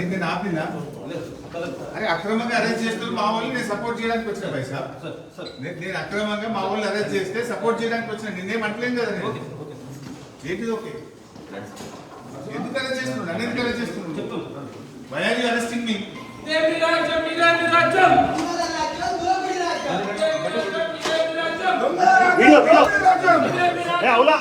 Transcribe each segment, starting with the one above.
నేను నేను నేను ఆపిందా అరే అక్రమంగా అరెస్ట్ చేస్తున్నారు మా వాళ్ళు నేను సపోర్ట్ చేయడానికి వచ్చిన పైసా నేను నేను అక్రమంగా మా వాళ్ళు అరెస్ట్ చేస్తే సపోర్ట్ చేయడానికి వచ్చిన నిన్నేం అంటలేం కదా నేను. ఏంటిది ఓకే? ఎందుకు అరెస్ట్ చేస్తున్నాడు నన్ను ఎందుకు అరెస్ట్ చేస్తున్నాడు why are you arresting me అవులా?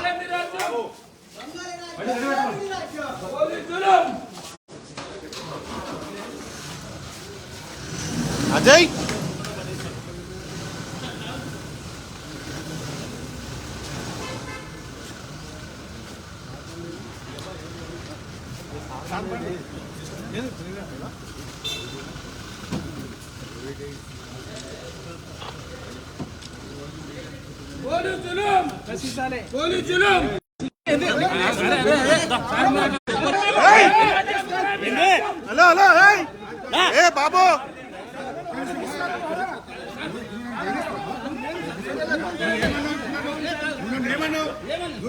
పోలీసులు హలో హలో ఏ బాబు ఇంతకంటే ఎక్కువ చేయకు ఏ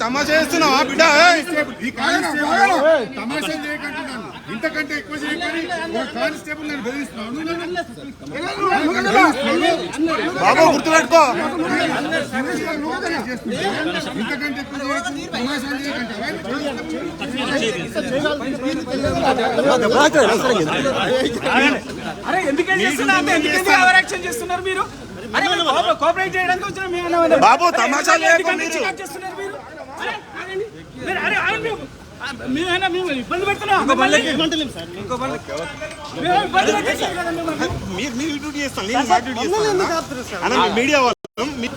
తమాషా చేస్తున్నావా బిడ్డ? ఏయ్ ఈ కానిస్టేబుల్ తమాషా చేయకంటున్నాను. ఇంతకంటే ఎక్కువ చేయకని ఒక కానిస్టేబుల్ బెదిరిస్తున్నాను. బాబు గుర్తుపెట్టుకో. ఇంతకంటే ఎక్కువ చేయకు తమాషా చేయకంటావా? అరే ఎందుకంటే చేస్తున్నారు? మీరు? అరే కోఆపరేట్ చేయడానికి వచ్చిన మేము. బాబు, తమాషా చేస్తున్నారు మీరు? అరే మేము. ఆ, మేమైనా మేము ఇబ్బంది పెడుతున్నాం. మీరు మీరు? డ్యూటీ చేస్తాను నేను మా డ్యూటీ చేస్తాను అన్న మీ మీడియా వాళ్ళు మీ-